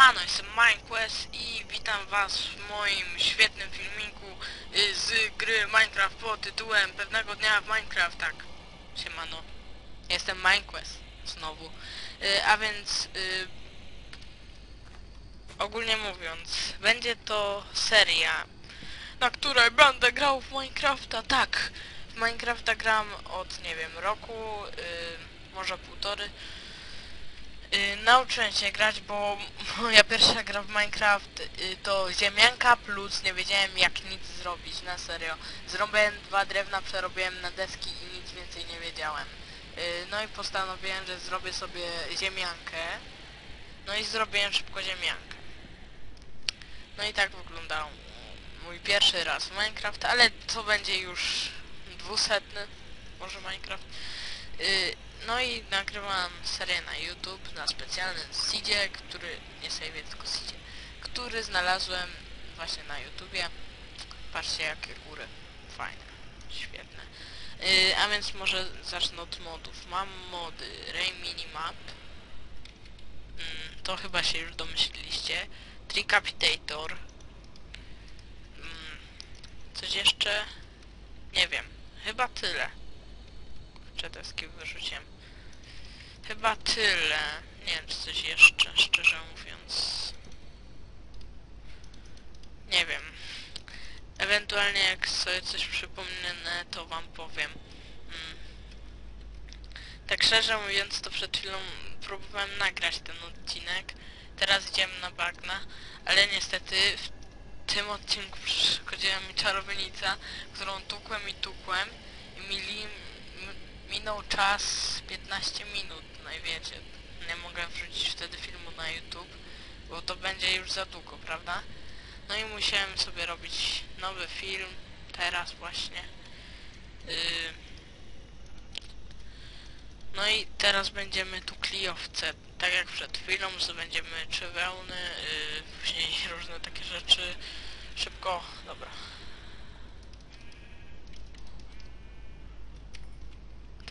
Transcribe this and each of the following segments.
Siemano, jestem MineQuest i witam was w moim świetnym filmiku y, z gry Minecraft pod tytułem Pewnego dnia w Minecraft, tak. Siemano. Jestem MineQuest znowu. Y, a więc y, ogólnie mówiąc, będzie to seria, na której będę grał w Minecrafta, tak. W Minecrafta gram od, nie wiem, roku, może półtory. Y, nauczyłem się grać, bo moja pierwsza gra w Minecraft y, to ziemianka plus nie wiedziałem jak nic zrobić, na serio. Zrobiłem dwa drewna, przerobiłem na deski i nic więcej nie wiedziałem. Y, no i postanowiłem, że zrobię sobie ziemiankę. No i zrobiłem szybko ziemiankę. No i tak wyglądał mój pierwszy raz w Minecraft, ale to będzie już dwusetny, może Minecraft. Y, no i nagrywam serię na YouTube na specjalnym seedzie, który, nie sejwie, tylko seedzie, który znalazłem właśnie na YouTubie. Patrzcie jakie góry, fajne, świetne. Yy, a więc może zacznę od modów. Mam mody Ray Minimap, mm, to chyba się już domyśliliście, Tricapitator, mm, coś jeszcze, nie wiem, chyba tyle. Kurczę, deski wyrzuciłem. Chyba tyle. Nie wiem, czy coś jeszcze, szczerze mówiąc. Nie wiem. Ewentualnie jak sobie coś przypomnę, to wam powiem. Mm. Tak szczerze mówiąc, to przed chwilą próbowałem nagrać ten odcinek. Teraz idziemy na bagna, ale niestety w tym odcinku przychodziła mi czarownica, którą tukłem i tukłem i mili, minął czas 15 minut, no i wiecie, nie mogę wrzucić wtedy filmu na YouTube, bo to będzie już za długo, prawda? No i musiałem sobie robić nowy film, teraz właśnie. Yy... No i teraz będziemy tu kliowce, tak jak przed chwilą, że będziemy czy wełny, yy, później różne takie rzeczy. Szybko, dobra.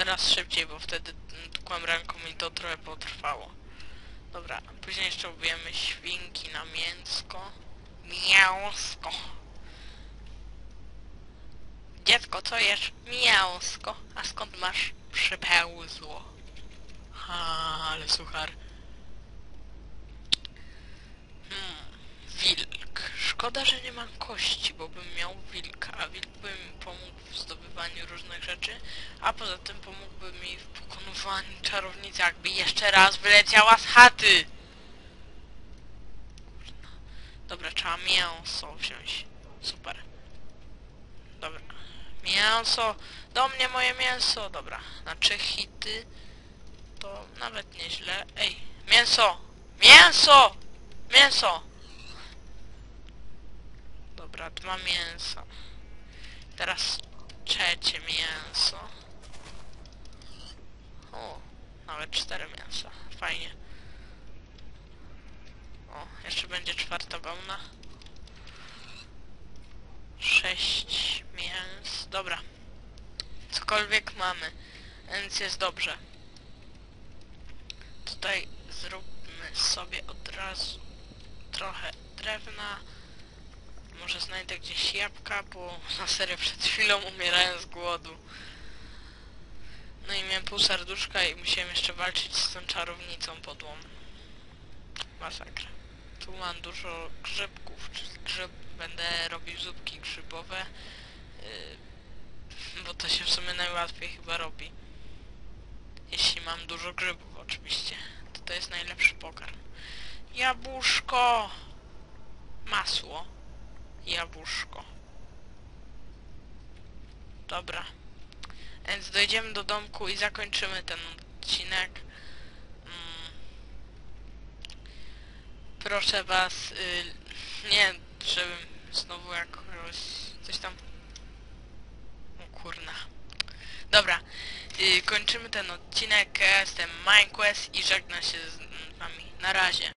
Teraz szybciej, bo wtedy tukłem ręką i to trochę potrwało. Dobra, później jeszcze ubijemy świnki na mięsko. Mięsko. Dziecko, co jesz? Mięsko. A skąd masz przypełzło? Ha, ale suchar. Hmm, wilk. Szkoda, że nie mam kości, bo bym miał wilka, a wilk by mi pomógł w zdobywaniu różnych rzeczy, a poza tym pomógłby mi w pokonywaniu czarownicy, jakby jeszcze raz wyleciała z chaty. Dobra, trzeba mięso wziąć. Super. Dobra. Mięso. Do mnie moje mięso. Dobra. Na trzy hity. To nawet nieźle. Ej, mięso! Mięso! Mięso! Dobra, dwa mięsa. Teraz trzecie mięso. O, nawet cztery mięsa. Fajnie. O, jeszcze będzie czwarta wełna. Sześć mięs. Dobra. Cokolwiek mamy. Więc jest dobrze. Tutaj zróbmy sobie od razu trochę drewna. Może znajdę gdzieś jabłka, bo na serio przed chwilą umierałem z głodu. No i miałem pół serduszka i musiałem jeszcze walczyć z tą czarownicą podłą. Masakra. Tu mam dużo grzybków, czyli grzyb będę robił zupki grzybowe. Yy, bo to się w sumie najłatwiej chyba robi. Jeśli mam dużo grzybów oczywiście. To to jest najlepszy pokarm. Jabłuszko! Masło jabłuszko. Dobra. Więc dojdziemy do domku i zakończymy ten odcinek. Mm. Proszę was, y, nie, żebym znowu jakoś coś tam... O kurna. Dobra, y, kończymy ten odcinek. Ja jestem MineQuest i żegnam się z wami. Na razie.